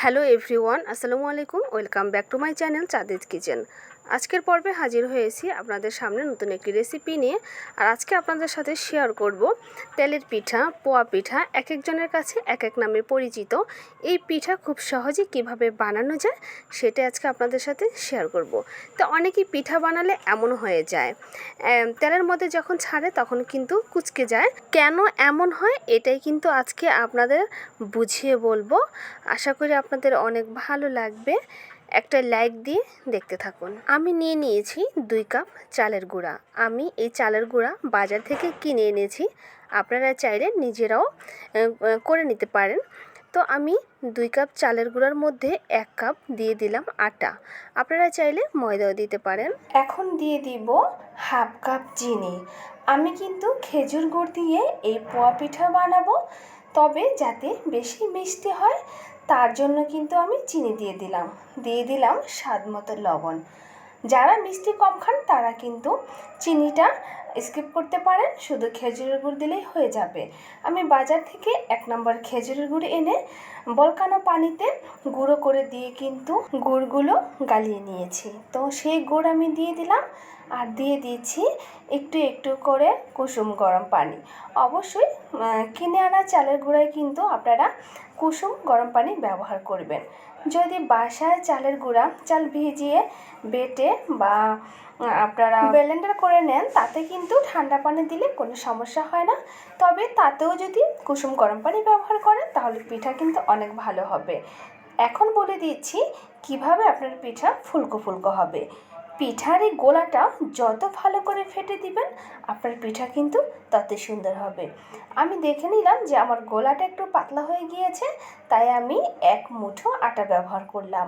Hello everyone আসসালামু আলাইকুম। Welcome back to my channel চাঁদের কিচেন। আজকের পর্বে হাজির হয়েছি আপনাদের সামনে নতুন একটি রেসিপি নিয়ে। আর আজকে আপনাদের সাথে শেয়ার করব তেলের পিঠা, পোয়া পিঠা, এক একজনের কাছে এক এক নামে পরিচিত। এই পিঠা খুব সহজে কীভাবে বানানো যায় সেটা আজকে আপনাদের সাথে শেয়ার করব। তো অনেকেই পিঠা বানালে এমন হয়ে যায়। তেলের মধ্যে যখন ছাড়ে তখন কিন্তু কুচকে যায়। কেন এমন হয় এটাই কিন্তু আজকে আপনাদের বুঝিয়ে বলব। আশা করি আপনাদের অনেক ভালো লাগবে। একটা লাইক দিয়ে দেখতে থাকুন। আমি নিয়ে নিয়েছি দুই কাপ চালের গুঁড়া। আমি এই চালের গুঁড়া বাজার থেকে কিনে এনেছি। আপনারা চাইলে নিজেরাও করে নিতে পারেন। তো আমি দুই কাপ চালের গুঁড়ার মধ্যে এক কাপ দিয়ে দিলাম আটা। আপনারা চাইলে ময়দাও দিতে পারেন। এখন দিয়ে দিব হাফ কাপ চিনি। আমি কিন্তু খেজুর গুড় দিয়ে এই পোয়া পিঠা বানাবো। তবে যাতে বেশি মিষ্টি হয় তার জন্য কিন্তু আমি চিনি দিয়ে দিলাম। দিয়ে দিলাম স্বাদ মতো লবণ। যারা মিষ্টি কম খান, তারা কিন্তু চিনিটা স্কিপ করতে পারেন। শুধু খেজুরের গুড় দিলেই হয়ে যাবে। আমি বাজার থেকে এক নম্বর খেজুরের গুড় এনে বলকানো পানিতে গুঁড়ো করে দিয়ে কিন্তু গুড়গুলো গালিয়ে নিয়েছি। তো সেই গুড় আমি দিয়ে দিলাম আর দিয়ে দিয়েছি একটু একটু করে কুসুম গরম পানি। অবশ্যই কিনে আনা চালের গুঁড়ায় কিন্তু আপনারা কুসুম গরম পানি ব্যবহার করবেন। যদি বাসায় চালের গুঁড়া, চাল ভিজিয়ে বেটে বা আপনারা ব্লেন্ডার করে নেন, তাতে কিন্তু ঠান্ডা পানি দিলে কোনো সমস্যা হয় না। তবে তাতেও যদি কুসুম গরম পানি ব্যবহার করেন, তাহলে পিঠা কিন্তু অনেক ভালো হবে। এখন বলে দিচ্ছি, কীভাবে আপনার পিঠা ফুলকো ফুলকো হবে। পিঠার এই গোলাটা যত ভালো করে ফেটে দিবেন, আপনার পিঠা কিন্তু তত সুন্দর হবে। আমি দেখে নিলাম যে আমার গোলাটা একটু পাতলা হয়ে গিয়েছে, তাই আমি এক মুঠো আটা ব্যবহার করলাম।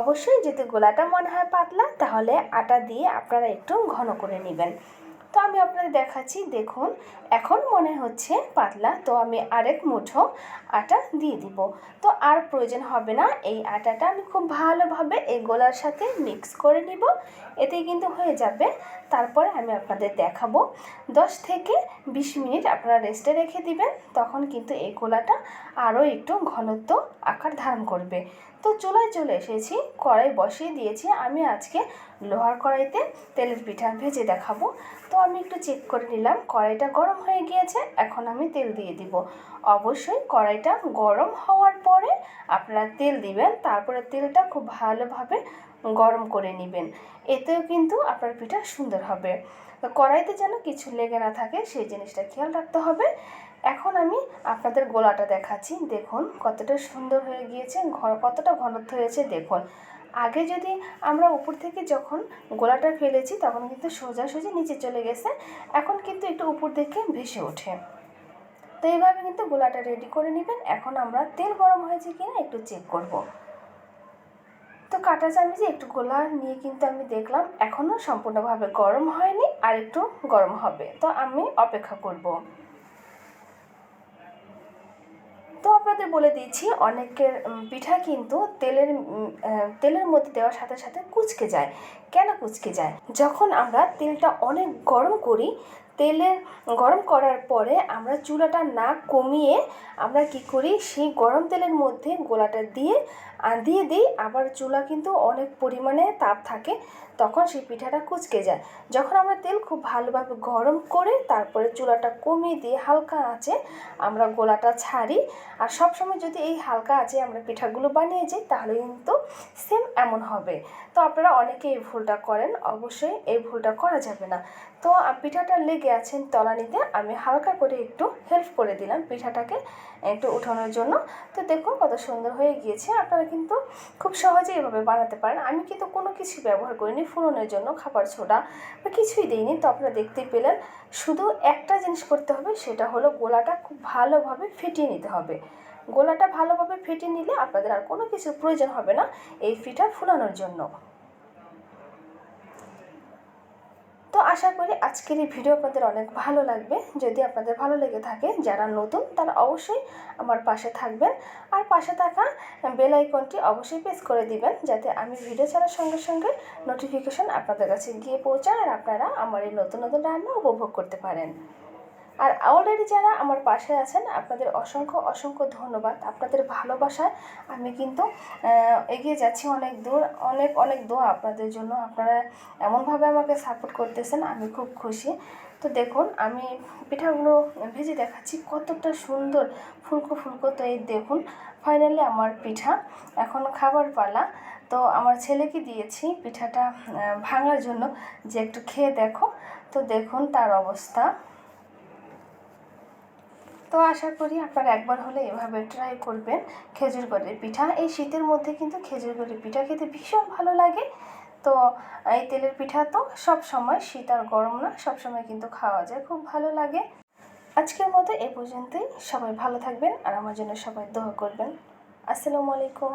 অবশ্যই যদি গোলাটা মনে হয় পাতলা, তাহলে আটা দিয়ে আপনারা একটু ঘন করে নেবেন। তো আমি আপনাদের দেখাচ্ছি, দেখুন, এখন মনে হচ্ছে পাতলা, তো আমি আরেক মুঠো আটা দিয়ে দিব। তো আর প্রয়োজন হবে না, এই আটাটা আমি খুব ভালোভাবে এই গোলার সাথে মিক্স করে নিব এতেই কিন্তু হয়ে যাবে। তারপরে আমি আপনাদের দেখাবো, দশ থেকে বিশ মিনিট আপনারা রেস্টে রেখে দিবেন, তখন কিন্তু এই গোলাটা আরও একটু ঘনত্ব আকার ধারণ করবে। তো চুলায় চলে এসেছি। কড়াই বসিয়ে দিয়েছি। আমি আজকে লোহার কড়াইতে তেলের পিঠা ভেজে দেখাবো। তো আমি একটু চেক করে নিলাম। কড়াইটা গরম হয়ে গিয়েছে। এখন আমি তেল দিয়ে দিব। অবশ্যই কড়াইটা গরম হওয়ার পরে আপনারা তেল দিবেন। তারপরে তেলটা খুব ভালোভাবে গরম করে নেবেন। এতেও কিন্তু আপনার পিঠা সুন্দর হবে। তো কড়াইতে যেন কিছু লেগে না থাকে, সেই জিনিসটা খেয়াল রাখতে হবে। এখন আমি আপনাদের গোলাটা দেখাচ্ছি। দেখুন, কতটা সুন্দর হয়ে গিয়েছে ঘ- কতটা ঘনত্ব হয়েছে, দেখুন। আগে যদি আমরা উপর থেকে যখন গোলাটা ফেলেছি, তখন কিন্তু সোজাসুজি নিচে চলে গেছে। এখন কিন্তু একটু উপর দিকে ভেসে ওঠে। তো এইভাবে কিন্তু গোলাটা রেডি করে নেবেন। এখন আমরা তেল গরম হয়েছে কিনা একটু চেক করব। কাঁটা চামচে একটু গোলা নিয়ে কিন্তু আমি দেখলাম এখনও সম্পূর্ণভাবে গরম হয়নি আর একটু গরম হবে। তো আমি অপেক্ষা করব। তো আপনাদের বলে দিচ্ছি অনেকের পিঠা কিন্তু তেলের তেলের মধ্যে দেওয়ার সাথে সাথে কুচকে যায়। কেন কুচকে যায়? যখন আমরা তেলটা অনেক গরম করি তেলের গরম করার পরে আমরা চুলাটা না কমিয়ে আমরা কি করি, সেই গরম তেলের মধ্যে গোলাটা দিয়ে দিয়ে দিই। আবার চুলা কিন্তু অনেক পরিমাণে তাপ থাকে, তখন সেই পিঠাটা কুচকে যায়। যখন আমরা তেল খুব ভালোভাবে গরম করে তারপরে চুলাটা কমিয়ে দিয়ে হালকা আঁচে আমরা গোলাটা ছাড়ি, আর সবসময় যদি এই হালকা আছে আমরা পিঠাগুলো বানিয়ে যাই, তাহলে কিন্তু সেম এমন হবে। তো আপনারা অনেকে এই ভুলটা করেন, অবশ্যই এই ভুলটা করা যাবে না। তো পিঠাটা লেগে আছেন তলানিতে। আমি হালকা করে একটু হেল্প করে দিলাম পিঠাটাকে একটু উঠানোর জন্য। তো দেখুন কত সুন্দর হয়ে গিয়েছে। আপনারা কিন্তু খুব সহজেই এভাবে বানাতে পারেন। আমি কিন্তু কোনো কিছু ব্যবহার করিনি ফুরনের জন্য, খাবার ছোটা বা কিছুই দিইনি। তো আপনারা দেখতেই পেলেন, শুধু একটা জিনিস করতে হবে, সেটা হলো গোলাটা খুব ভালোভাবে ফেটিয়ে নিতে হবে। গোলাটা ভালোভাবে ফেটিয়ে নিলে আপনাদের আর কোনো কিছু প্রয়োজন হবে না এই পিঠা ফুলানোর জন্য। তো আশা করি আজকের এই ভিডিও আপনাদের অনেক ভালো লাগবে। যদি আপনাদের ভালো লেগে থাকে, যারা নতুন, তারা অবশ্যই আমার পাশে থাকবেন। আর পাশে থাকা বেল আইকনটি অবশ্যই প্রেস করে দিবেন, যাতে আমি ভিডিও ছাড়ার সঙ্গে সঙ্গে নোটিফিকেশান আপনাদের কাছে গিয়ে পৌঁছায় আর আপনারা আমার এই নতুন নতুন রান্না উপভোগ করতে পারেন। আর অলরেডি যারা আমার পাশে আছেন, আপনাদের অসংখ্য অসংখ্য ধন্যবাদ। আপনাদের ভালোবাসায় আমি কিন্তু এগিয়ে যাচ্ছি অনেক দূর, অনেক অনেক দোয়া আপনাদের জন্য। আপনারা এমনভাবে আমাকে সাপোর্ট করতেছেন, আমি খুব খুশি। তো দেখুন, আমি পিঠাগুলো ভেজে দেখাচ্ছি, কতটা সুন্দর ফুলকো ফুলকো তো এই দেখুন ফাইনালি আমার পিঠা। এখন খাবার পালা। তো আমার ছেলেকে দিয়েছি পিঠাটা ভাঙার জন্য, যে একটু খেয়ে দেখো। তো দেখুন তার অবস্থা। তো আশা করি আপনারা একবার হলে এভাবে ট্রাই করবেন খেজুর গুড়ের পিঠা। এই শীতের মধ্যে কিন্তু খেজুর গুড়ের পিঠা খেতে ভীষণ ভালো লাগে। তো, এই তেলের পিঠা তো সব সময় শীত আর গরম না, সব সময় কিন্তু খাওয়া যায়, খুব ভালো লাগে। আজকের মতো এ পর্যন্তই। সবাই ভালো থাকবেন আর আমার জন্য সবাই দোয়া করবেন। আসসালামু আলাইকুম।